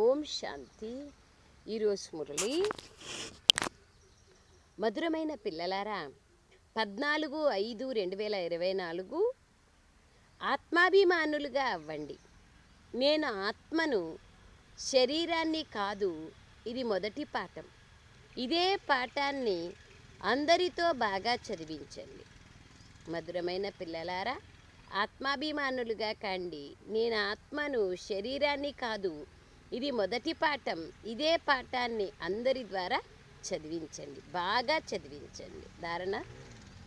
ఓం శాంతి. ఈరోజు మురళి మధురమైన పిల్లలారా పద్నాలుగు ఐదు రెండు వేల ఇరవై నాలుగు ఆత్మాభిమానులుగా అవ్వండి. నేను ఆత్మను శరీరాన్ని కాదు ఇది మొదటి పాఠం. ఇదే పాఠాన్ని అందరితో బాగా చదివించండి. మధురమైన పిల్లలారా ఆత్మాభిమానులుగా కండి. నేను ఆత్మను శరీరాన్ని కాదు ఇది మొదటి పాఠం. ఇదే పాఠాన్ని అందరి ద్వారా చదివించండి. బాగా చదివించండి. ధారణ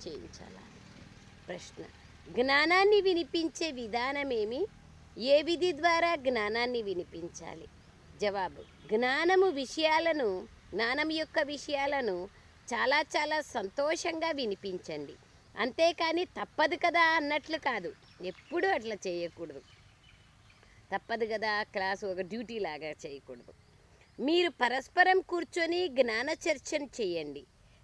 చేయించాలా? ప్రశ్న. జ్ఞానాన్ని వినిపించే విధానమేమి? ఏ విధి ద్వారా జ్ఞానాన్ని వినిపించాలి? జవాబు. జ్ఞానము విషయాలను జ్ఞానం యొక్క విషయాలను చాలా చాలా సంతోషంగా వినిపించండి. అంతేకాని తప్పదు కదా అన్నట్లు కాదు. ఎప్పుడూ అట్లా చేయకూడదు. తప్పదు కదా క్లాసు ఒక డ్యూటీ లాగా చేయకూడదు. మీరు పరస్పరం కూర్చొని జ్ఞాన చర్చను చేయండి.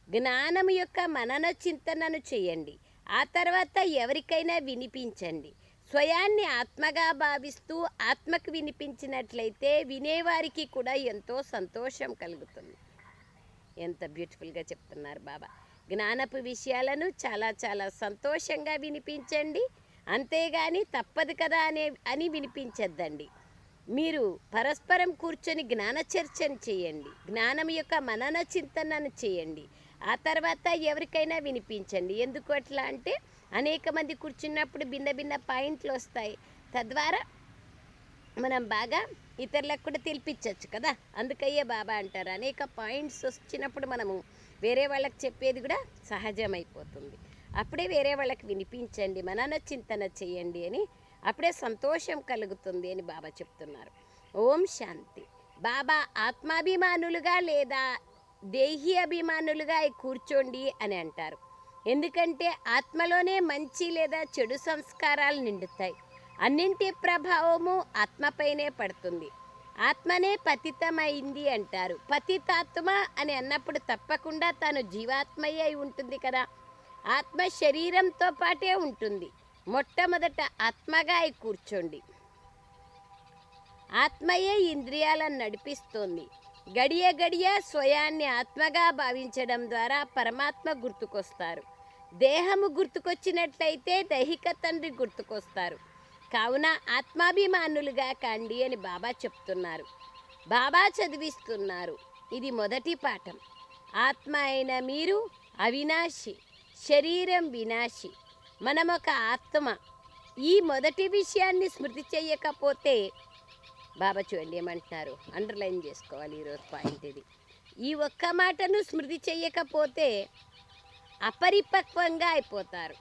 జ్ఞానం యొక్క మనన చింతనను చేయండి. ఆ తర్వాత ఎవరికైనా వినిపించండి. స్వయాన్ని ఆత్మగా భావిస్తూ ఆత్మకు వినిపించినట్లయితే వినేవారికి కూడా ఎంతో సంతోషం కలుగుతుంది. ఎంత బ్యూటిఫుల్గా చెప్తున్నారు బాబా. జ్ఞానపు విషయాలను చాలా చాలా సంతోషంగా వినిపించండి. అంతేగాని తప్పదు కదా అనే అని వినిపించద్దండి. మీరు పరస్పరం కూర్చొని జ్ఞాన చర్చను చేయండి. జ్ఞానం యొక్క మనన చింతనను చేయండి. ఆ తర్వాత ఎవరికైనా వినిపించండి. ఎందుకు అట్లా అంటే అనేక మంది కూర్చున్నప్పుడు భిన్న భిన్న పాయింట్లు వస్తాయి. తద్వారా మనం బాగా ఇతరులకు కూడా తెలిపించవచ్చు కదా. అందుకయ్యే బాబా అంటారు. అనేక పాయింట్స్ వచ్చినప్పుడు మనము వేరే వాళ్ళకి చెప్పేది కూడా సహజమైపోతుంది. అప్పుడే వేరే వాళ్ళకి వినిపించండి మనన చింతన చేయండి అని అప్పుడే సంతోషం కలుగుతుంది అని బాబా చెప్తున్నారు. ఓం శాంతి. బాబా ఆత్మాభిమానులుగా లేదా దేహీ అభిమానులుగా కూర్చోండి అని అంటారు. ఎందుకంటే ఆత్మలోనే మంచి లేదా చెడు సంస్కారాలు నిండుతాయి. అన్నింటి ప్రభావము ఆత్మపైనే పడుతుంది. ఆత్మనే పతితమైంది అంటారు. పతితాత్మ అని అన్నప్పుడు తప్పకుండా తాను జీవాత్మయ్య ఉంటుంది కదా. ఆత్మ శరీరంతో పాటే ఉంటుంది. మొట్టమొదట ఆత్మగా అయి కూర్చోండి. ఆత్మయే ఇంద్రియాలను నడిపిస్తోంది. గడియ గడియ స్వయాన్ని ఆత్మగా భావించడం ద్వారా పరమాత్మ గుర్తుకొస్తారు. దేహము గుర్తుకొచ్చినట్లయితే దైహిక తండ్రి గుర్తుకొస్తారు. కావున ఆత్మాభిమానులుగా కండి అని బాబా చెప్తున్నారు. బాబా చదివిస్తున్నారు. ఇది మొదటి పాఠం. ఆత్మ అయిన మీరు అవినాశి. శరీరం వినాశి. మనం ఒక ఆత్మ. ఈ మొదటి విషయాన్ని స్మృతి చేయకపోతే బాబా చూడండి ఏమంటున్నారు? అండర్లైన్ చేసుకోవాలి ఈరోజు పాయింట్ ఇది. ఈ ఒక్క మాటను స్మృతి చేయకపోతే అపరిపక్వంగా అయిపోతారు.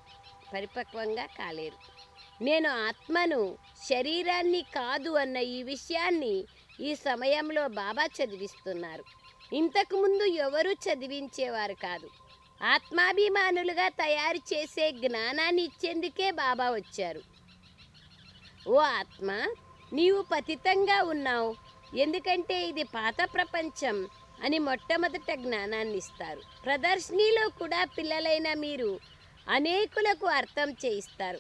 పరిపక్వంగా కాలేరు. నేను ఆత్మను శరీరాన్ని కాదు అన్న ఈ విషయాన్ని ఈ సమయంలో బాబా చదివిస్తున్నారు. ఇంతకుముందు ఎవరు చదివించేవారు కాదు. ఆత్మాభిమానులుగా తయారు చేసే జ్ఞానాన్ని ఇచ్చేందుకే బాబా వచ్చారు. ఓ ఆత్మ నీవు పతితంగా ఉన్నావు. ఎందుకంటే ఇది పాత ప్రపంచం అని మొట్టమొదట జ్ఞానాన్ని ఇస్తారు. ప్రదర్శనలో కూడా పిల్లలైన మీరు అనేకులకు అర్థం చేయిస్తారు.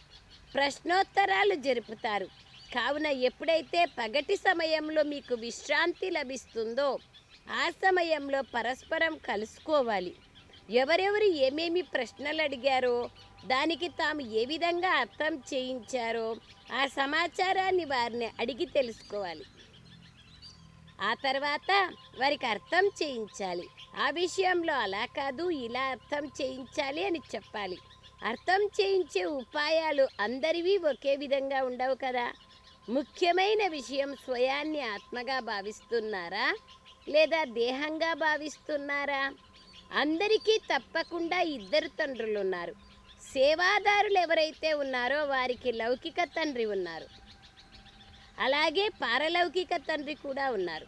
ప్రశ్నోత్తరాలు జరుపుతారు. కావున ఎప్పుడైతే పగటి సమయంలో మీకు విశ్రాంతి లభిస్తుందో ఆ సమయంలో పరస్పరం కలుసుకోవాలి. ఎవరెవరు ఏమేమి ప్రశ్నలు అడిగారో దానికి తాము ఏ విధంగా అర్థం చేయించారో ఆ సమాచారాన్ని వారిని అడిగి తెలుసుకోవాలి. ఆ తర్వాత వారికి అర్థం చేయించాలి. ఆ విషయంలో అలా కాదు ఇలా అర్థం చేయించాలి అని చెప్పాలి. అర్థం చేయించే ఉపాయాలు అందరివి ఒకే విధంగా ఉండవు కదా? ముఖ్యమైన విషయం స్వయాన్ని ఆత్మగా భావిస్తున్నారా? లేదా దేహంగా భావిస్తున్నారా? అందరికీ తప్పకుండా ఇద్దరు తండ్రులు ఉన్నారు సేవాదారులు ఎవరైతే ఉన్నారో వారికి లౌకిక తండ్రి ఉన్నారు. అలాగే పారలౌకిక తండ్రి కూడా ఉన్నారు.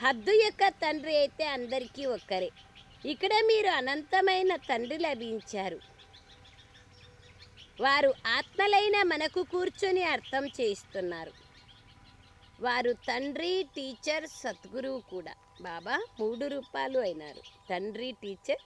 హద్దు యొక్క తండ్రి అయితే అందరికీ ఒక్కరే. ఇక్కడ మీరు అనంతమైన తండ్రి లభించారు. వారు ఆత్మలైన మనకు కూర్చొని అర్థం చేయిస్తున్నారు. వారు తండ్రి టీచర్ సద్గురువు కూడా. బాబా మూడు రూపాయలు అయినారు. తండ్రి టీచర్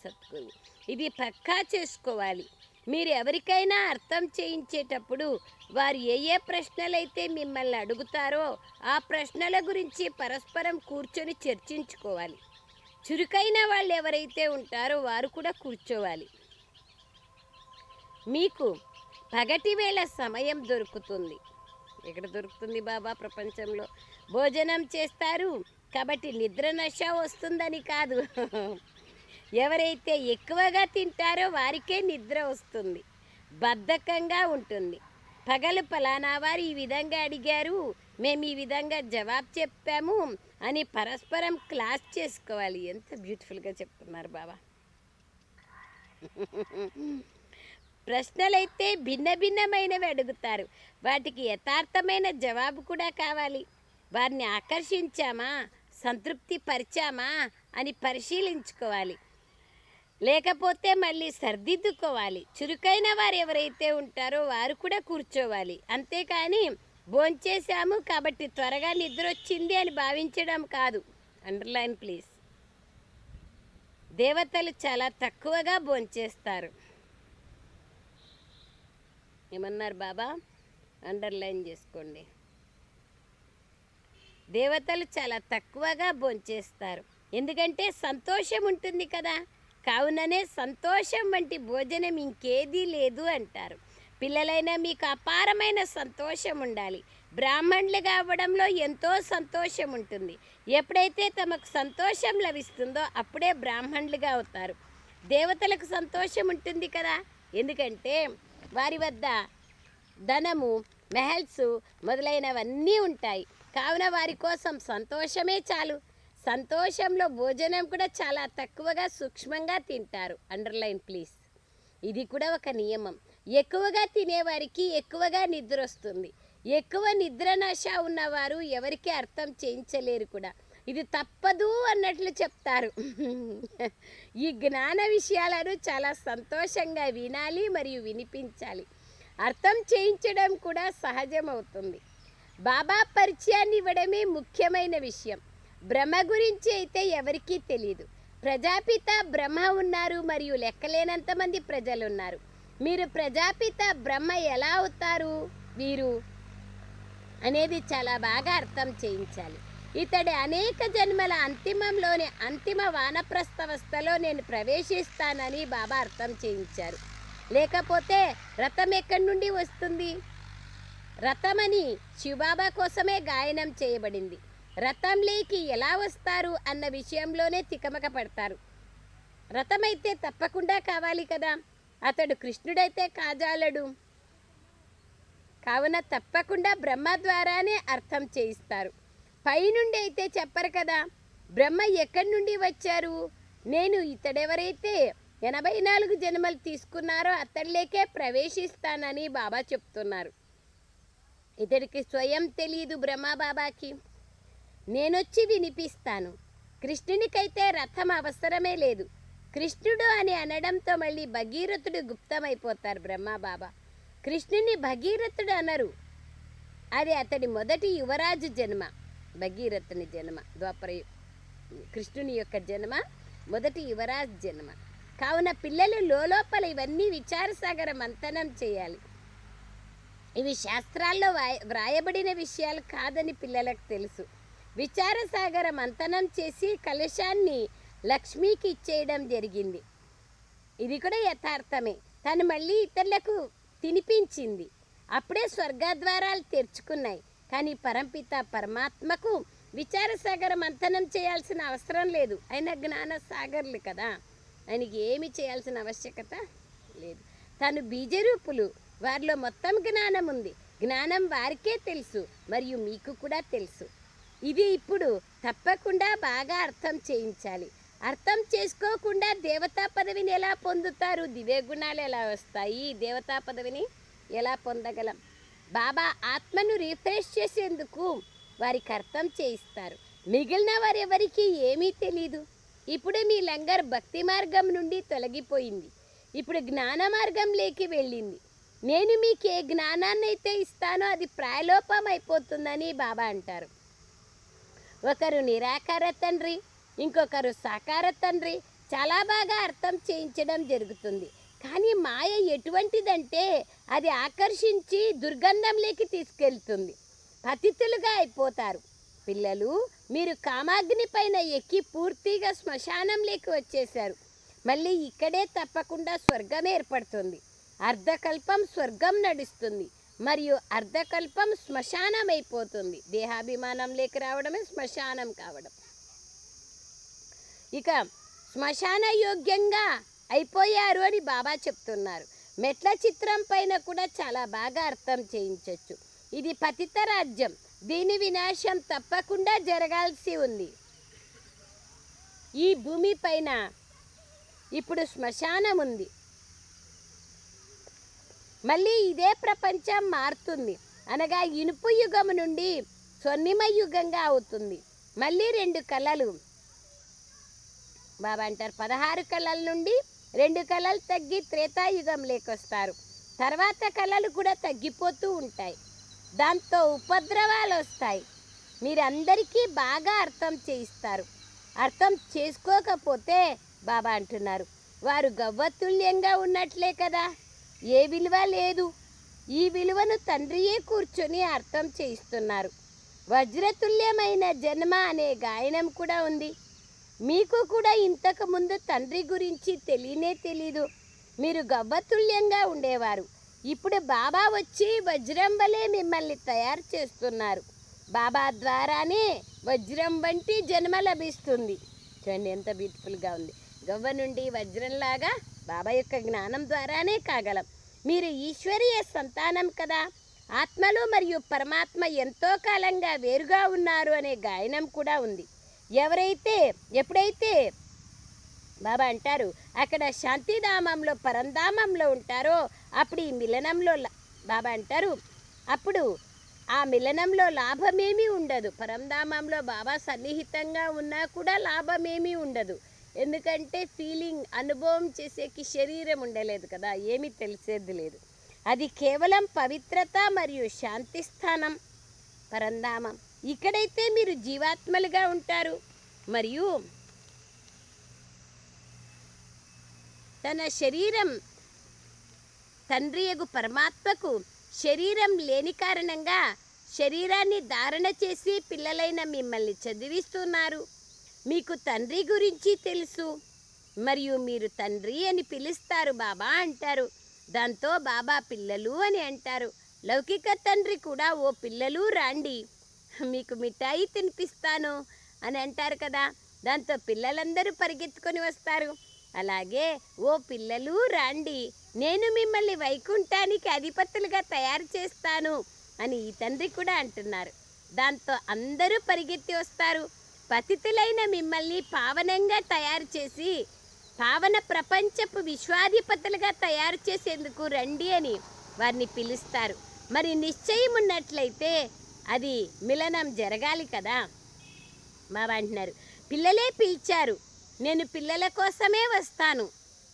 సద్గురు ఇది పక్కా చేసుకోవాలి. మీరు ఎవరికైనా అర్థం చేయించేటప్పుడు వారు ఏ ఏ ప్రశ్నలైతే మిమ్మల్ని అడుగుతారో ఆ ప్రశ్నల గురించి పరస్పరం కూర్చొని చర్చించుకోవాలి. చురుకైన వాళ్ళు ఎవరైతే ఉంటారో వారు కూడా కూర్చోవాలి. మీకు పగటి వేళ సమయం దొరుకుతుంది. ఎక్కడ దొరుకుతుంది బాబా ప్రపంచంలో? భోజనం చేస్తారు కాబట్టి నిద్ర నశ వస్తుందని కాదు. ఎవరైతే ఎక్కువగా తింటారో వారికే నిద్ర వస్తుంది. బద్ధకంగా ఉంటుంది. పగలు పలానా వారు ఈ విధంగా అడిగారు మేము ఈ విధంగా జవాబు చెప్పాము అని పరస్పరం క్లాస్ చేసుకోవాలి. ఎంత బ్యూటిఫుల్గా చెప్తున్నారు బాబా. ప్రశ్నలైతే భిన్న భిన్నమైనవి అడుగుతారు. వాటికి యథార్థమైన జవాబు కూడా కావాలి. వారిని ఆకర్షించామా? సంతృప్తి పరిచామా అని పరిశీలించుకోవాలి. లేకపోతే మళ్ళీ సర్దిద్దుకోవాలి. చురుకైన వారు ఎవరైతే ఉంటారో వారు కూడా కూర్చోవాలి. అంతేకాని భోంచేశాము కాబట్టి త్వరగా నిద్ర వచ్చింది అని భావించడం కాదు. అండర్లైన్ ప్లీజ్ దేవతలు చాలా తక్కువగా భోంచేస్తారు. ఏమన్నారు బాబా? అండర్లైన్ చేసుకోండి. దేవతలు చాలా తక్కువగా భోంచేస్తారు. ఎందుకంటే సంతోషం ఉంటుంది కదా. కావుననే సంతోషం వంటి భోజనం ఇంకేదీ లేదు అంటారు. పిల్లలైనా మీకు అపారమైన సంతోషం ఉండాలి. బ్రాహ్మణులుగా అవ్వడంలో ఎంతో సంతోషం ఉంటుంది. ఎప్పుడైతే తమకు సంతోషం లభిస్తుందో అప్పుడే బ్రాహ్మణులుగా అవుతారు. దేవతలకు సంతోషం ఉంటుంది కదా. ఎందుకంటే వారి వద్ద ధనము మెహల్స్ మొదలైనవన్నీ ఉంటాయి. కావున వారి కోసం సంతోషమే చాలు. సంతోషంలో భోజనం కూడా చాలా తక్కువగా సూక్ష్మంగా తింటారు. అండర్లైన్ ప్లీజ్ ఇది కూడా ఒక నియమం. ఎక్కువగా తినేవారికి ఎక్కువగా నిద్ర వస్తుంది. ఎక్కువ నిద్ర నశ ఉన్నవారు ఎవరికి అర్థం చేయించలేరు కూడా. ఇది తప్పదు అన్నట్లు చెప్తారు. ఈ జ్ఞాన విషయాలను చాలా సంతోషంగా వినాలి మరియు వినిపించాలి. అర్థం చేయించడం కూడా సహజమవుతుంది. బాబా పరిచయాన్ని ఇవ్వడమే ముఖ్యమైన విషయం. బ్రహ్మ గురించి అయితే ఎవరికీ తెలియదు ప్రజాపిత బ్రహ్మ ఉన్నారు మరియు లెక్కలేనంత మంది ప్రజలు ఉన్నారు మీరు ప్రజాపిత బ్రహ్మ ఎలా అవుతారు వీరు అనేది చాలా బాగా అర్థం చేయించాలి. ఇతడి అనేక జన్మల అంతిమంలోని అంతిమ వానప్రస్థవస్థలో నేను ప్రవేశిస్తానని బాబా అర్థం చేయించారు. లేకపోతే రథం ఎక్కడి నుండి వస్తుంది? రథమని శివబాబా కోసమే గాయనం చేయబడింది. రథంలోకి ఎలా వస్తారు అన్న విషయంలోనే తికమక పడతారు. రథమైతే తప్పకుండా కావాలి కదా. అతడు కృష్ణుడైతే కాజాలడు. కావున తప్పకుండా బ్రహ్మ ద్వారానే అర్థం చేయిస్తారు. పైనుండి అయితే చెప్పరు కదా బ్రహ్మ ఎక్కడి నుండి వచ్చారు? నేను ఇతడెవరైతే ఎనభై నాలుగు జన్మలు తీసుకున్నారో అతడిలేకే ప్రవేశిస్తానని బాబా చెప్తున్నారు. ఇతడికి స్వయం తెలియదు బ్రహ్మబాబాకి. నేనొచ్చి వినిపిస్తాను. కృష్ణునికైతే రథం అవసరమే లేదు. కృష్ణుడు అని అనడంతో మళ్ళీ భగీరథుడు గుప్తమైపోతారు బ్రహ్మబాబా. కృష్ణుని భగీరథుడు అనరు. అది అతడి మొదటి యువరాజు జన్మ. భగీరథుని జన్మ ద్వాపర కృష్ణుని యొక్క జన్మ మొదటి యువరాజు జన్మ. కావున పిల్లలు లోపల ఇవన్నీ విచారసాగర మంతనం చేయాలి. ఇవి శాస్త్రాల్లో వాయ- వ్రాయబడిన విషయాలు కాదని పిల్లలకు తెలుసు. విచారసాగర మంతనం చేసి కలశాన్ని లక్ష్మికి ఇచ్చేయడం జరిగింది. ఇది కూడా యథార్థమే. తను మళ్ళీ ఇతరులకు తినిపించింది. అప్పుడే స్వర్గద్వారాలు తెరుచుకున్నాయి. కానీ పరంపిత పరమాత్మకు విచారసాగర మంతనం చేయాల్సిన అవసరం లేదు. ఆయన జ్ఞాన సాగర్లు కదా. ఆయనకి ఏమి చేయాల్సిన ఆవశ్యకత లేదు. తను బీజరూపులు వారిలో మొత్తం జ్ఞానం ఉంది. జ్ఞానం వారికే తెలుసు మరియు మీకు కూడా తెలుసు. ఇది ఇప్పుడు తప్పకుండా బాగా అర్థం చేయించాలి. అర్థం చేసుకోకుండా దేవతా పదవిని ఎలా పొందుతారు? దివ్య గుణాలు ఎలా వస్తాయి? దేవతా పదవిని ఎలా పొందగలం? బాబా ఆత్మను రిఫ్రెష్ చేసేందుకు వారికి అర్థం చేయిస్తారు. మిగిలిన వారెవరికి ఏమీ తెలీదు. ఇప్పుడు మీ లంగర్ భక్తి మార్గం నుండి తొలగిపోయింది. ఇప్పుడు జ్ఞాన మార్గంలోకి వెళ్ళింది. నేను మీకు ఏ జ్ఞానాన్ని అయితే ఇస్తానో అది ప్రాయలోపం అయిపోతుందని బాబా అంటారు. ఒకరు నిరాకార తండ్రి ఇంకొకరు సాకార తండ్రి చాలా బాగా అర్థం చేయించడం జరుగుతుంది. కానీ మాయ ఎటువంటిదంటే అది ఆకర్షించి దుర్గంధంలోకి తీసుకెళ్తుంది. పతితులుగా అయిపోతారు. పిల్లలు మీరు కామాగ్ని పైన ఎక్కి పూర్తిగా శ్మశానంలోకి వచ్చేశారు. మళ్ళీ ఇక్కడే తప్పకుండా స్వర్గం ఏర్పడుతుంది. అర్ధకల్పం స్వర్గం నడుస్తుంది మరియు అర్ధకల్పం శ్మశానం అయిపోతుంది దేహాభిమానం లేక రావడమే శ్మశానం కావడం. ఇక శ్మశాన యోగ్యంగా అయిపోయారు అని బాబా చెప్తున్నారు. మెట్ల చిత్రం పైన కూడా చాలా బాగా అర్థం చేయించవచ్చు ఇది పతిత రాజ్యం. దీని వినాశం తప్పకుండా జరగాల్సి ఉంది. ఈ భూమి పైన ఇప్పుడు శ్మశానం ఉంది మళ్ళీ ఇదే ప్రపంచం మారుతుంది. అనగా ఇనుపు యుగం నుండి స్వర్ణిమ యుగంగా అవుతుంది. మళ్ళీ రెండు కళలు. బాబా అంటారు పదహారు కళల నుండి రెండు కళలు తగ్గి త్రేతాయుగం లేకొస్తారు. తర్వాత కళలు కూడా తగ్గిపోతూ ఉంటాయి. దాంతో ఉపద్రవాలు వస్తాయి. మీరందరికీ బాగా అర్థం చేయిస్తారు. అర్థం చేసుకోకపోతే బాబా అంటున్నారు వారు గవ్వతుల్యంగా ఉన్నట్లే కదా. ఏ విలువ లేదు. ఈ విలువను తండ్రియే కూర్చొని అర్థం చేయిస్తున్నారు. వజ్రతుల్యమైన జన్మ అనే గాయనం కూడా ఉంది. మీకు కూడా ఇంతకుముందు తండ్రి గురించి తెలియనే తెలీదు. మీరు గవ్వతుల్యంగా ఉండేవారు. ఇప్పుడు బాబా వచ్చి వజ్రం వలె మిమ్మల్ని తయారు చేస్తున్నారు. బాబా ద్వారానే వజ్రం వంటి జన్మ లభిస్తుంది. చూడండి ఎంత బ్యూటిఫుల్గా ఉంది. గవ్వ నుండి వజ్రంలాగా బాబా యొక్క జ్ఞానం ద్వారానే కాగలం. మీరు ఈశ్వరీయ సంతానం కదా. ఆత్మలు మరియు పరమాత్మ ఎంతో కాలంగా వేరుగా ఉన్నారు అనే గాయనం కూడా ఉంది. ఎవరైతే ఎప్పుడైతే బాబా అంటారు అక్కడ శాంతిధామంలో పరంధామంలో ఉంటారో అప్పుడు ఈ మిలనంలో లా- బాబా అంటారు అప్పుడు ఆ మిలనంలో లాభమేమీ ఉండదు. పరంధామంలో బాబా సన్నిహితంగా ఉన్నా కూడా లాభమేమీ ఉండదు. ఎందుకంటే ఫీలింగ్ అనుభవం చేసేకి శరీరం ఉండలేదు కదా ఏమీ తెలిసేది లేదు. అది కేవలం పవిత్రత మరియు శాంతి స్థానం పరంధామం. ఇక్కడైతే మీరు జీవాత్మలుగా ఉంటారు. మరియు తన శరీరం తండ్రియగు పరమాత్మకు శరీరం లేని కారణంగా శరీరాన్ని ధారణ చేసి పిల్లలైన మిమ్మల్ని చదివిస్తున్నారు. మీకు తండ్రి గురించి తెలుసు. మరియు మీరు తండ్రి అని పిలుస్తారు బాబా అంటారు. దాంతో బాబా పిల్లలు అని అంటారు. లౌకిక తండ్రి కూడా ఓ పిల్లలు రాండి. మీకు మిఠాయి తినిపిస్తాను అని అంటారు కదా. దాంతో పిల్లలందరూ పరిగెత్తుకొని వస్తారు. అలాగే ఓ పిల్లలు రాండి. నేను మిమ్మల్ని వైకుంఠానికి అధిపతులుగా తయారు చేస్తాను అని ఈ తండ్రి కూడా అంటున్నారు. దాంతో అందరూ పరిగెత్తి వస్తారు. పతితులైన మిమ్మల్ని పావనంగా తయారు చేసి పావన ప్రపంచపు విశ్వాధిపతులుగా తయారు చేసేందుకు రండి అని వారిని పిలుస్తారు. మరి నిశ్చయం ఉన్నట్లయితే అది మిలనం జరగాలి కదా? మా అంటున్నారు పిల్లలే పిలిచారు. నేను పిల్లల కోసమే వస్తాను.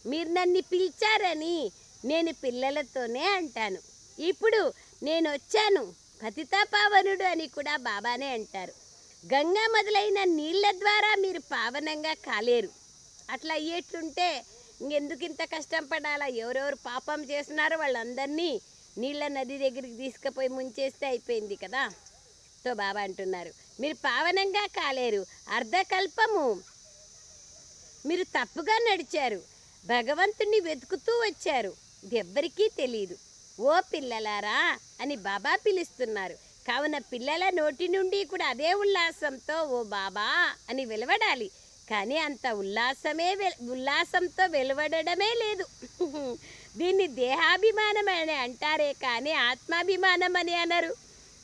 మీరు నన్ను పిలిచారని నేను పిల్లలతోనే అంటాను. ఇప్పుడు నేను వచ్చాను. పతితాపావనుడు అని కూడా బాబానే అంటారు. గంగా మొదలైన నీళ్ళ ద్వారా మీరు పావనంగా కాలేరు. అట్లా అయ్యేట్లుంటే ఇంకెందుకు ఇంత కష్టం పడాలా ఎవరెవరు పాపం చేస్తున్నారో వాళ్ళందరినీ నీళ్ళ నది దగ్గరికి తీసుకుపోయి ముంచేస్తే అయిపోయింది కదా? తో బాబా అంటున్నారు. మీరు పావనంగా కాలేరు. అర్ధకల్పము. మీరు తప్పుగా నడిచారు. భగవంతుణ్ణి వెతుకుతూ వచ్చారు. ఇది ఎవ్వరికీ తెలియదు ఓ పిల్లలారా అని బాబా పిలుస్తున్నారు. కావున పిల్లల నోటి నుండి కూడా అదే ఉల్లాసంతో ఓ బాబా అని వెలువడాలి. కానీ అంత ఉల్లాసమే ఉల్లాసంతో వెలువడమే లేదు. దీన్ని దేహాభిమానం అని అంటారే కానీ ఆత్మాభిమానం అని అనరు.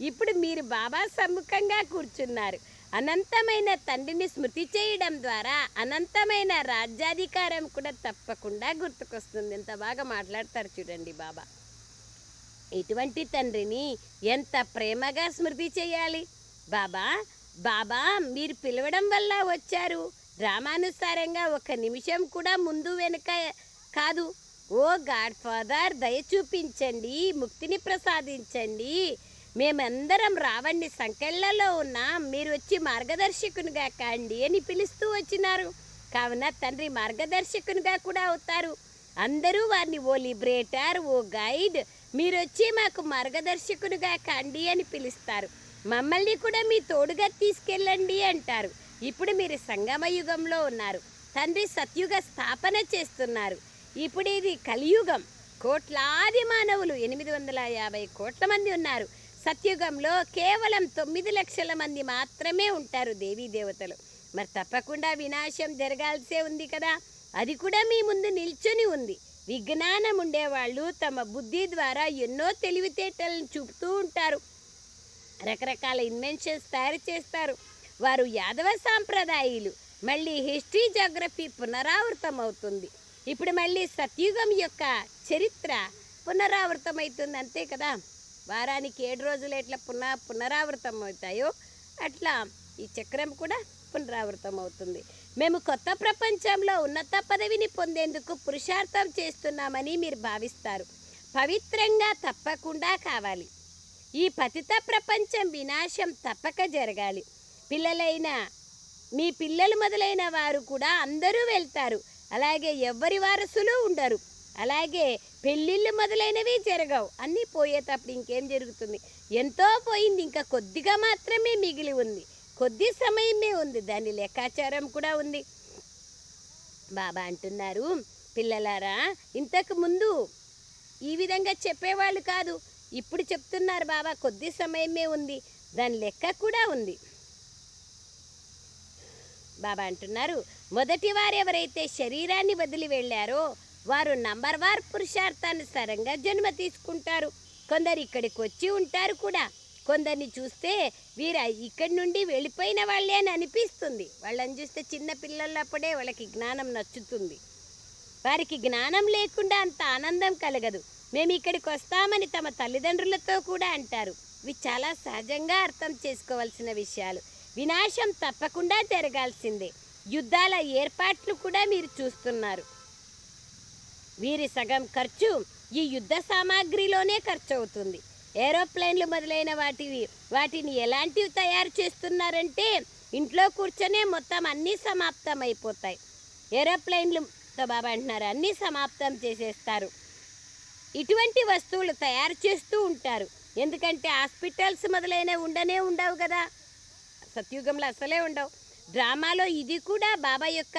ఇప్పుడు మీరు బాబా సమ్ముఖంగా కూర్చున్నారు. అనంతమైన తండ్రిని స్మృతి చేయడం ద్వారా అనంతమైన రాజ్యాధికారం కూడా తప్పకుండా గుర్తుకొస్తుంది. ఎంత బాగా మాట్లాడతారు చూడండి బాబా. ఇటువంటి తండ్రిని ఎంత ప్రేమగా స్మృతి చేయాలి? బాబా బాబా మీరు పిలవడం వల్ల వచ్చారు. రామానుసారంగా ఒక నిమిషం కూడా ముందు వెనుక కాదు. ఓ గాడ్ ఫాదర్ దయ చూపించండి ముక్తిని ప్రసాదించండి. మేమందరం రావండి సంకెళ్ళలో ఉన్నాం మీరు వచ్చి మార్గదర్శకునిగా కాండి అని పిలుస్తూ వచ్చినారు. కావున తండ్రి మార్గదర్శకునిగా కూడా అవుతారు. అందరూ వారిని ఓ లిబరేటర్ ఓ గైడ్ మీరు వచ్చి మాకు మార్గదర్శకునిగా కండి అని పిలుస్తారు. మమ్మల్ని కూడా మీ తోడుగా తీసుకెళ్ళండి అంటారు. ఇప్పుడు మీరు సంగమ యుగంలో ఉన్నారు. తండ్రి సత్యుగ స్థాపన చేస్తున్నారు. ఇప్పుడు ఇది కలియుగం. కోట్లాది మానవులు ఎనిమిది వందల యాభై కోట్ల మంది ఉన్నారు. సత్యుగంలో కేవలం తొమ్మిది లక్షల మంది మాత్రమే ఉంటారు దేవీ దేవతలు. మరి తప్పకుండా వినాశం జరగాల్సే ఉంది కదా. అది కూడా మీ ముందు నిల్చొని ఉంది. విజ్ఞానం ఉండేవాళ్ళు తమ బుద్ధి ద్వారా ఎన్నో తెలివితేటలను చూపుతూ ఉంటారు. రకరకాల ఇన్వెన్షన్స్ తయారు చేస్తారు. వారు యాదవ సాంప్రదాయాలు. మళ్ళీ హిస్టరీ జాగ్రఫీ పునరావృతం అవుతుంది ఇప్పుడు మళ్ళీ సత్యుగం యొక్క చరిత్ర పునరావృతం అవుతుంది అంతే కదా. వారానికి ఏడు రోజులు ఎట్లా పునః పునరావృతం అవుతాయో అట్లా ఈ చక్రం కూడా పునరావృతం అవుతుంది. మేము కొత్త ప్రపంచంలో ఉన్నత పదవిని పొందేందుకు పురుషార్థం చేస్తున్నామని మీరు భావిస్తారు. పవిత్రంగా తప్పకుండా కావాలి. ఈ పతిత ప్రపంచం వినాశం తప్పక జరగాలి. పిల్లలైన మీ పిల్లలు మొదలైన వారు కూడా అందరూ వెళ్తారు. అలాగే ఎవ్వరి వారసులు ఉండరు. అలాగే పెళ్ళిళ్ళు మొదలైనవి జరగవు. అన్నీ పోయేటప్పుడు ఇంకేం జరుగుతుంది? ఎంతో పోయింది. ఇంకా కొద్దిగా మాత్రమే మిగిలి ఉంది. కొద్ది సమయమే ఉంది. దాని లెక్కాచారం కూడా ఉంది. బాబా అంటున్నారు పిల్లలారా ఇంతకు ముందు ఈ విధంగా చెప్పేవాళ్ళు కాదు. ఇప్పుడు చెప్తున్నారు బాబా కొద్ది సమయమే ఉంది. దాని లెక్క కూడా ఉంది. బాబా అంటున్నారు మొదటి వారు ఎవరైతే శరీరాన్ని వదిలి వెళ్ళారో వారు నంబర్ వార్ పురుషార్థానుసారంగా జన్మ తీసుకుంటారు. కొందరు ఇక్కడికి వచ్చి ఉంటారు కూడా. కొందరిని చూస్తే వీరు ఇక్కడి నుండి వెళ్ళిపోయిన వాళ్ళే అని అనిపిస్తుంది. వాళ్ళని చూస్తే చిన్న పిల్లలప్పుడే వాళ్ళకి జ్ఞానం నచ్చుతుంది. వారికి జ్ఞానం లేకుండా అంత ఆనందం కలగదు. మేము ఇక్కడికి వస్తామని తమ తల్లిదండ్రులతో కూడా అంటారు. ఇవి చాలా సహజంగా అర్థం చేసుకోవాల్సిన విషయాలు. వినాశం తప్పకుండా జరగాల్సిందే. యుద్ధాల ఏర్పాట్లు కూడా మీరు చూస్తున్నారు. వీరి సగం ఖర్చు ఈ యుద్ధ సామాగ్రిలోనే ఖర్చు అవుతుంది ఏరోప్లేన్లు మొదలైన వాటివి. వాటిని ఎలాంటివి తయారు చేస్తున్నారంటే ఇంట్లో కూర్చొనే మొత్తం అన్నీ సమాప్తం అయిపోతాయి ఏరోప్లేన్లుతో బాబా అంటున్నారు అన్నీ సమాప్తం చేసేస్తారు. ఇటువంటి వస్తువులు తయారు చేస్తూ ఉంటారు. ఎందుకంటే హాస్పిటల్స్ మొదలైనవి ఉండనే ఉండవు కదా. సత్యుగంలో అసలే ఉండవు. డ్రామాలో ఇది కూడా బాబా యొక్క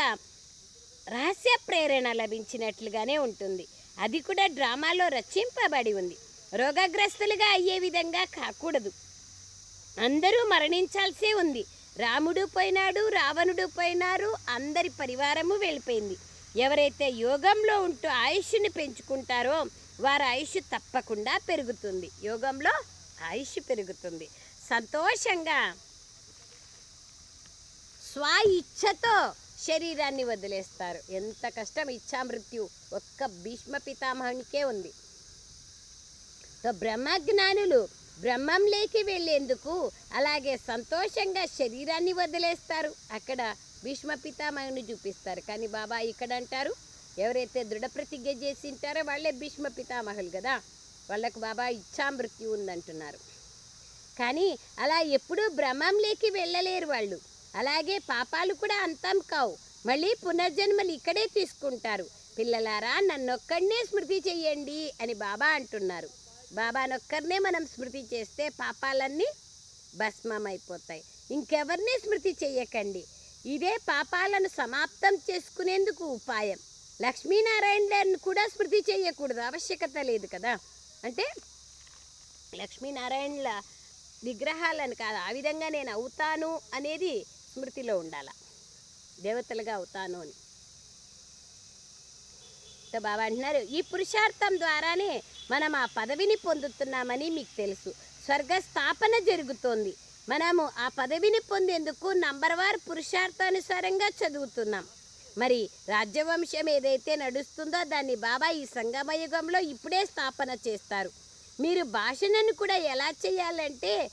రహస్య ప్రేరణ లభించినట్లుగానే ఉంటుంది. అది కూడా డ్రామాలో రచింపబడి ఉంది. రోగగ్రస్తులుగా అయ్యే విధంగా కాకూడదు. అందరూ మరణించాల్సే ఉంది. రాముడు పోయినాడు రావణుడు పోయినారు అందరి పరివారము వెళ్ళిపోయింది. ఎవరైతే యోగంలో ఉంటూ ఆయుష్ని పెంచుకుంటారో వారి ఆయుష్ తప్పకుండా పెరుగుతుంది. యోగంలో ఆయుష్ పెరుగుతుంది. సంతోషంగా స్వ ఇచ్ఛతో శరీరాన్ని వదిలేస్తారు. ఎంత కష్టం ఇచ్చా మృత్యు ఒక్క భీష్మ పితామహునికే ఉంది. బ్రహ్మజ్ఞానులు బ్రహ్మంలోకి వెళ్ళేందుకు అలాగే సంతోషంగా శరీరాన్ని వదిలేస్తారు. అక్కడ భీష్మ పితామహుని చూపిస్తారు. కానీ బాబా ఇక్కడ అంటారు ఎవరైతే దృఢ ప్రతిజ్ఞ చేసి ఉంటారో వాళ్ళే భీష్మ పితామహులు కదా. వాళ్ళకు బాబా ఇచ్చామృత్యు ఉందంటున్నారు. కానీ అలా ఎప్పుడూ బ్రహ్మంలోకి వెళ్ళలేరు వాళ్ళు. అలాగే పాపాలు కూడా అంతం కావు. మళ్ళీ పునర్జన్మలు ఇక్కడే తీసుకుంటారు. పిల్లలారా నన్నొక్కడనే స్మృతి చెయ్యండి అని బాబా అంటున్నారు. బాబానొక్కరినే మనం స్మృతి చేస్తే పాపాలన్నీ భస్మమైపోతాయి. ఇంకెవరిని స్మృతి చేయకండి ఇదే పాపాలను సమాప్తం చేసుకునేందుకు ఉపాయం. లక్ష్మీనారాయణలను కూడా స్మృతి చేయకూడదు ఆవశ్యకత లేదు కదా. అంటే లక్ష్మీనారాయణల విగ్రహాలను కాదు ఆ విధంగా నేను అవుతాను అనేది స్మృతిలో ఉండాల. దేవతలుగా అవుతాను అని. సో బాబా అంటున్నారు ఈ పురుషార్థం ద్వారానే మనం ఆ పదవిని పొందుతున్నామని మీకు తెలుసు. స్వర్గ స్థాపన జరుగుతోంది. మనము ఆ పదవిని పొందేందుకు నంబర్ వార్ పురుషార్థానుసారంగా చదువుతున్నాం. మరి రాజ్యవంశం ఏదైతే నడుస్తుందో దాన్ని బాబా ఈ సంగమయుగంలో ఇప్పుడే స్థాపన చేస్తారు. మీరు భాషణను కూడా ఎలా చేయాలంటే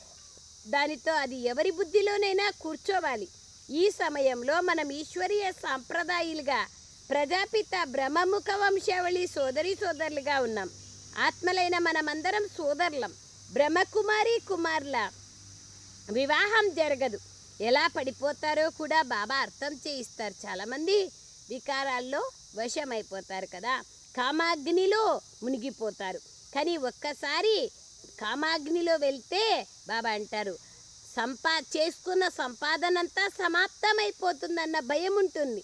దానితో అది ఎవరి బుద్ధిలోనైనా కూర్చోవాలి. ఈ సమయంలో మనం ఈశ్వరీయ సాంప్రదాయాలుగా ప్రజాపిత బ్రహ్మముఖ వంశావళి సోదరి సోదరులుగా ఉన్నాం. ఆత్మలైన మనమందరం సోదరులం బ్రహ్మకుమారి కుమార్ల. వివాహం జరగదు. ఎలా పడిపోతారో కూడా బాబా అర్థం చేయిస్తారు. చాలామంది వికారాల్లో వశమైపోతారు కదా. కామాగ్నిలో మునిగిపోతారు. కానీ ఒక్కసారి కామాగ్నిలో వెళ్తే బాబా అంటారు సంపా చేసుకున్న సంపాదనంతా సమాప్తమైపోతుందన్న భయం ఉంటుంది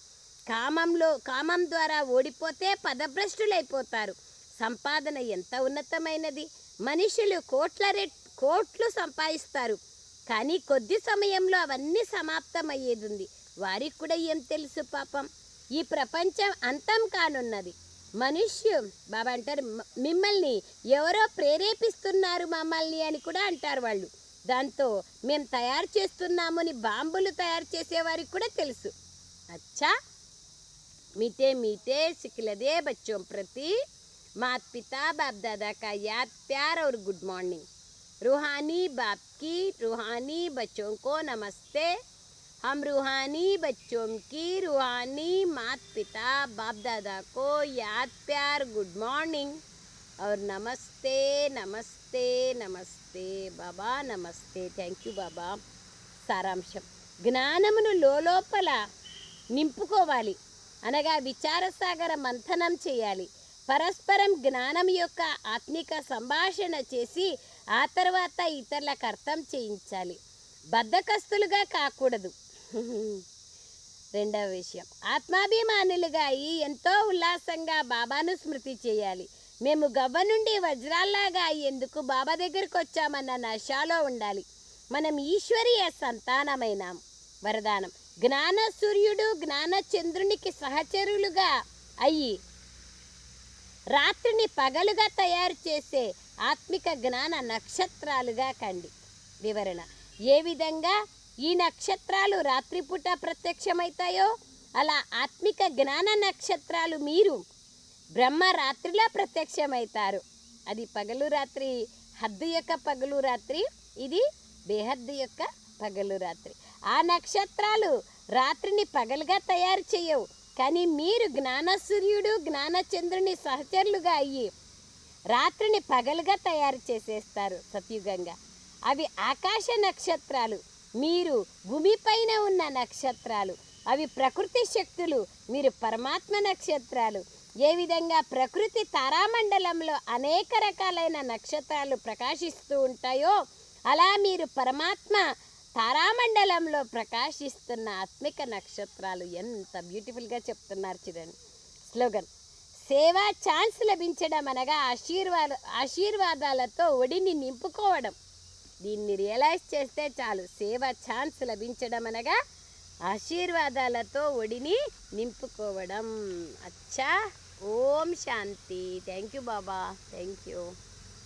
కామంలో కామం ద్వారా ఓడిపోతే పదభ్రష్టులైపోతారు. సంపాదన ఎంత ఉన్నతమైనది? మనుషులు కోట్ల రెట్ కోట్లు సంపాదిస్తారు. కానీ కొద్ది సమయంలో అవన్నీ సమాప్తమయ్యేది ఉంది వారికి కూడా ఏం తెలుసు పాపం? ఈ ప్రపంచం అంతం కానున్నది. మనుష్యు బాబా అంటారు మిమ్మల్ని ఎవరో ప్రేరేపిస్తున్నారు మమ్మల్ని అని కూడా అంటారు వాళ్ళు. దాంతో మేము తయారు చేస్తున్నామని బాంబులు తయారు చేసేవారికి కూడా తెలుసు. అచ్చా! మీతే మీతే సిక్కిలదే బచ్చోం ప్రతి माता पिता बाप दादा का याद प्यार और गुड मॉर्निंग रूहानी बाप की रूहानी बच्चों को नमस्ते हम रूहानी बच्चों की रूहानी माता पिता बाप दादा को याद प्यार गुड मॉर्निंग और नमस्ते नमस्ते नमस्ते బాబా నమస్తే థ్యాంక్ యూ బాబా సారాంశం జ్ఞానమును లోపల నింపుకోవాలి అనగా విచారసాగర మంథనం చేయాలి పరస్పరం జ్ఞానం యొక్క ఆత్మిక సంభాషణ చేసి ఆ తర్వాత ఇతరులకు అర్థం చేయించాలి. బద్ధకస్తులుగా కాకూడదు. రెండవ విషయం. ఆత్మాభిమానులుగా అయి ఎంతో ఉల్లాసంగా బాబాను స్మృతి చేయాలి. మేము గవ్వ నుండి వజ్రాల్లాగా అయ్యేందుకు బాబా దగ్గరికి వచ్చామన్న నశాలో ఉండాలి. మనం ఈశ్వరీయ సంతానమైనాం. వరదానం. జ్ఞాన సూర్యుడు జ్ఞాన చంద్రునికి సహచరులుగా అయ్యి రాత్రిని పగలుగా తయారు చేసే ఆత్మిక జ్ఞాన నక్షత్రాలుగా కండి. వివరణ ఏ విధంగా ఈ నక్షత్రాలు రాత్రిపూట ప్రత్యక్షమవుతాయో అలా ఆత్మిక జ్ఞాన నక్షత్రాలు మీరు బ్రహ్మ రాత్రిలా ప్రత్యక్షమవుతారు. అది పగలు రాత్రి హద్దు యొక్క పగలు రాత్రి ఇది బేహద్దు యొక్క పగలు రాత్రి. ఆ నక్షత్రాలు రాత్రిని పగలుగా తయారు చేయవు. కానీ మీరు జ్ఞాన సూర్యుడు జ్ఞానచంద్రుని సహచరులుగా అయ్యి రాత్రిని పగలుగా తయారు చేసేస్తారు సత్యుగంగా. అవి ఆకాశ నక్షత్రాలు. మీరు భూమిపైన ఉన్న నక్షత్రాలు. అవి ప్రకృతి శక్తులు. మీరు పరమాత్మ నక్షత్రాలు. ఏ విధంగా ప్రకృతి తారామండలంలో అనేక రకాలైన నక్షత్రాలు ప్రకాశిస్తూ ఉంటాయో అలా మీరు పరమాత్మ తారామండలంలో ప్రకాశిస్తున్న ఆత్మిక నక్షత్రాలు ఎంత బ్యూటిఫుల్గా చెప్తున్నారు చూడండి. స్లోగన్ సేవా ఛాన్స్ లభించడం అనగా ఆశీర్వాద ఆశీర్వాదాలతో ఒడిని నింపుకోవడం. దీన్ని రియలైజ్ చేస్తే చాలు. సేవ ఛాన్స్ లభించడం అనగా ఆశీర్వాదాలతో ఒడిని నింపుకోవడం. అచ్చా ఓం శాంతి. Thank you Baba. Thank you